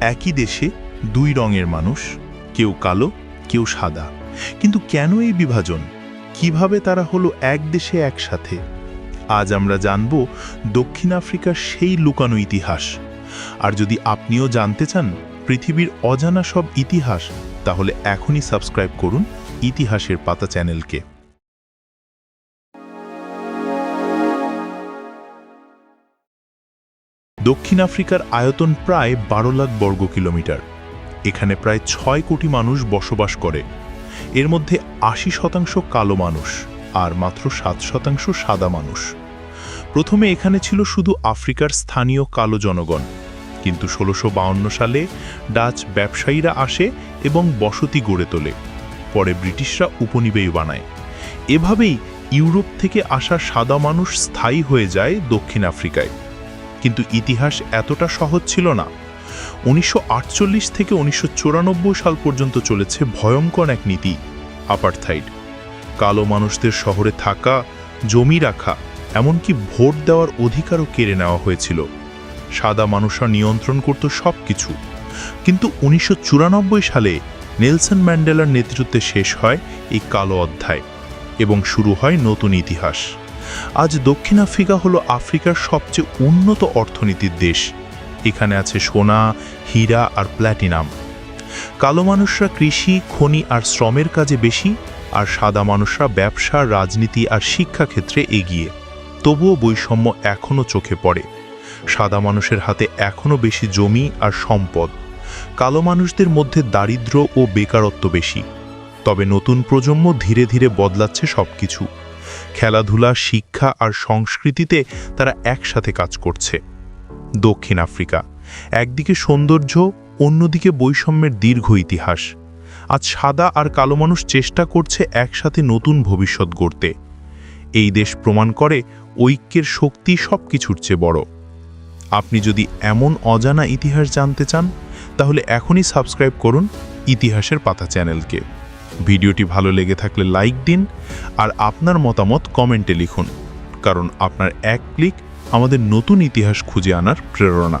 একই দেশে দুই রঙের মানুষ, কেউ কালো, কেউ সাদা। কিন্তু কেন এই বিভাজন? কীভাবে তারা হলো এক দেশে একসাথে? আজ আমরা জানব দক্ষিণ আফ্রিকার সেই লুকানো ইতিহাস। আর যদি আপনিও জানতে চান পৃথিবীর অজানা সব ইতিহাস, তাহলে এখনই সাবস্ক্রাইব করুন ইতিহাসের পাতা চ্যানেলকে। দক্ষিণ আফ্রিকার আয়তন প্রায় বারো লাখ বর্গ কিলোমিটার। এখানে প্রায় ছয় কোটি মানুষ বসবাস করে। এর মধ্যে আশি শতাংশ কালো মানুষ আর মাত্র সাত শতাংশ সাদা মানুষ। প্রথমে এখানে ছিল শুধু আফ্রিকার স্থানীয় কালো জনগণ। কিন্তু ষোলোশো সালে ডাচ ব্যবসায়ীরা আসে এবং বসতি গড়ে তোলে। পরে ব্রিটিশরা উপনিবেশ বানায়। এভাবেই ইউরোপ থেকে আসা সাদা মানুষ স্থায়ী হয়ে যায় দক্ষিণ আফ্রিকায়। কিন্তু ইতিহাস এতটা সহজ ছিল না। উনিশশো আটচল্লিশ থেকে উনিশশো চুরানব্বই সাল পর্যন্ত চলেছে ভয়ঙ্কর এক নীতি আপারথাইড কালো মানুষদের শহরে থাকা, জমি রাখা, এমনকি ভোট দেওয়ার অধিকারও কেড়ে নেওয়া হয়েছিল। সাদা মানুষরা নিয়ন্ত্রণ করত সব কিছু কিন্তু উনিশশো চুরানব্বই সালে নেলসন ম্যান্ডেলার নেতৃত্বে শেষ হয় এই কালো অধ্যায় এবং শুরু হয় নতুন ইতিহাস। আজ দক্ষিণ আফ্রিকা হলো আফ্রিকার সবচেয়ে উন্নত অর্থনীতির দেশ। এখানে আছে সোনা, হীরা আর প্ল্যাটিনাম। কালো মানুষরা কৃষি, খনি আর শ্রমের কাজে বেশি, আর সাদা মানুষরা ব্যবসা, রাজনীতি আর শিক্ষা ক্ষেত্রে এগিয়ে। তবুও বৈষম্য এখনও চোখে পড়ে। সাদা মানুষের হাতে এখনও বেশি জমি আর সম্পদ। কালো মানুষদের মধ্যে দারিদ্র্য ও বেকারত্ব বেশি। তবে নতুন প্রজন্ম ধীরে ধীরে বদলাচ্ছে সবকিছু। খেলাধুলা, শিক্ষা আর সংস্কৃতিতে তারা একসাথে কাজ করছে। দক্ষিণ আফ্রিকা, একদিকে সৌন্দর্য, অন্যদিকে বৈষম্যের দীর্ঘ ইতিহাস। আজ সাদা আর কালো মানুষ চেষ্টা করছে একসাথে নতুন ভবিষ্যৎ গড়তে। এই দেশ প্রমাণ করে ঐক্যের শক্তি সব কিছুর চেয়ে বড়। আপনি যদি এমন অজানা ইতিহাস জানতে চান, তাহলে এখনই সাবস্ক্রাইব করুন ইতিহাসের পাতা চ্যানেলকে। ভিডিওটি ভালো লেগে থাকলে লাইক দিন আর আপনার মতামত কমেন্টে লিখুন, কারণ আপনার এক ক্লিক আমাদের নতুন ইতিহাস খুঁজে আনার প্রেরণা।